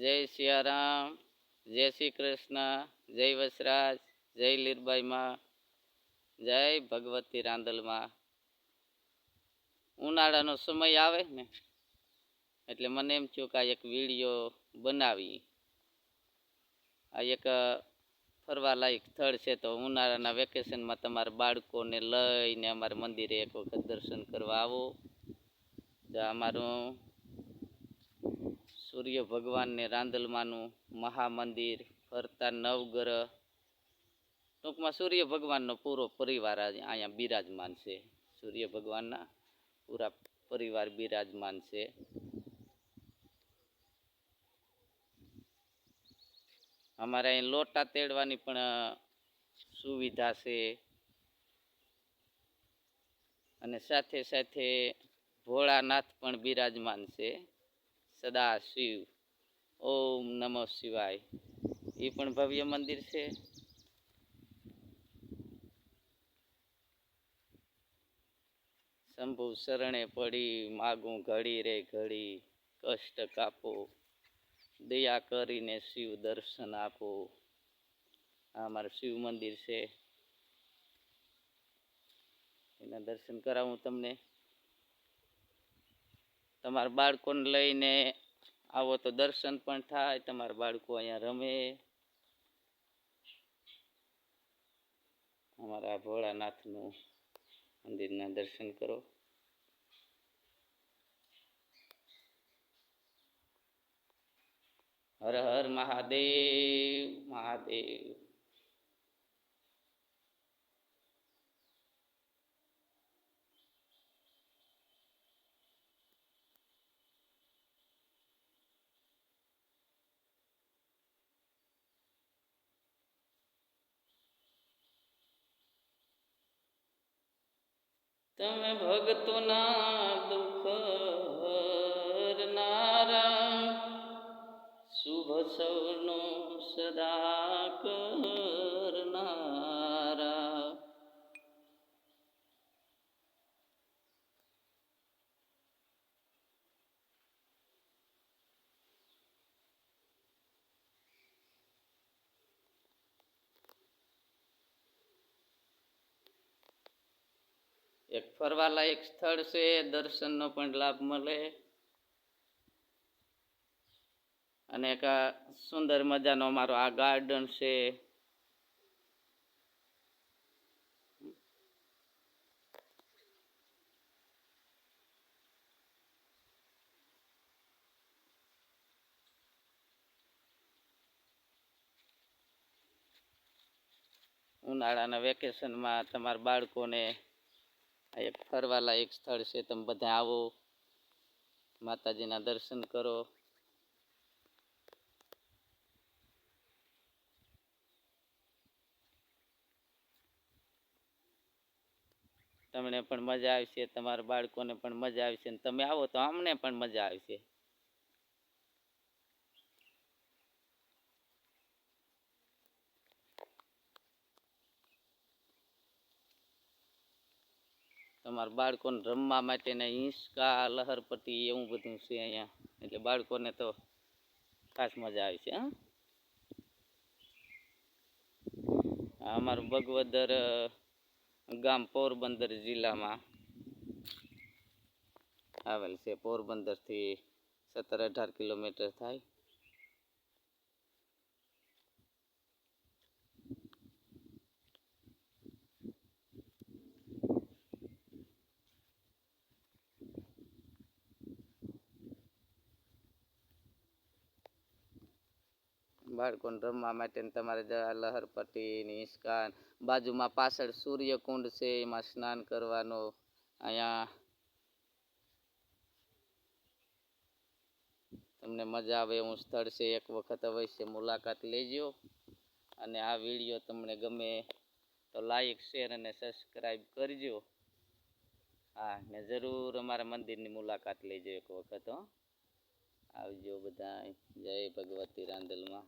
જય સિયારામ, જય શ્રી કૃષ્ણ, જય વસરાજ, જય લીરબાઈમાં જય ભગવતી રાંદલમાં ઉનાળાનો સમય આવે ને, એટલે મને એમ થયું કે આ એક વીડિયો બનાવી. આ એક ફરવા લાયક સ્થળ છે તો ઉનાળાના વેકેશનમાં તમારા બાળકોને લઈને અમારા મંદિરે એક વખત દર્શન કરવા આવો. અમારું સૂર્ય ભગવાનને રાંદલમાનું મહામંદિર, ફરતા નવગ્રહ. ટૂંકમાં સૂર્ય ભગવાનનો પૂરો પરિવાર અહીંયા બિરાજમાન છે. સૂર્ય ભગવાનના પૂરા પરિવાર બિરાજમાન છે. અમારે અહીં લોટા તેડવાની પણ સુવિધા છે. અને સાથે સાથે ભોળાનાથ પણ બિરાજમાન છે. સદા શિવ ઓમ નમઃ શિવાય. એ પણ ભવ્ય મંદિર છે. શંભુ શરણે પડી, માગું ઘડી રે ઘડી, કષ્ટ કાપો. દયા કરીને શિવ દર્શન આપો. આ અમારું શિવ મંદિર છે. એના દર્શન કરાવું તમને. તમારા બાળકોને લઈને આવો તો દર્શન પણ થાય, તમારા બાળકો અહીંયા રમે. અમારા ભોળાનાથનું મંદિરના દર્શન કરો. હર હર મહાદેવ મહાદેવ. તમે ભગતોના દુઃખ હરનારા શુભ સૌનો સદા કરનારા. એક ફરવાલાયક સ્થળ છે, દર્શનનો પણ લાભ મળે. અને એક સુંદર મજાનો અમારો આ ગાર્ડન છે. ઉનાળાના વેકેશનમાં તમારા બાળકોને આ એક ફરવાલાયક સ્થળ છે, તમે બધા આવો. માતાજીના દર્શન કરો. તમને પણ મજા આવશે, તમારા બાળકોને પણ મજા આવશે અને તમે આવો તો અમને પણ મજા આવશે. તમારા બાળકોને રમવા માટેના હિંચકા લહરપટ્ટી એવું બધું છે અહીંયા. એટલે બાળકોને તો ખાસ મજા આવે છે, હા? અમારું ભગવદર ગામ પોરબંદર જિલ્લામાં આવેલ છે. પોરબંદરથી સત્તર અઢાર કિલોમીટર થાય. બાળકોને રમવા માટે તમારે જવા લહરપટ્ટી ને બાજુમાં પાછળ સૂર્યકુંડ છે, એમાં સ્નાન કરવાનો અહીંયા તમને મજા આવે એવું સ્થળ છે. એક વખત અવશ્ય મુલાકાત લેજો. અને આ વીડિયો તમને ગમે તો લાઈક, શેર અને સબસ્ક્રાઈબ કરજો. હા, ને જરૂર અમારા મંદિરની મુલાકાત લેજો એક વખત, હો. આવજો બધા જય ભગવતી રાંદલમાં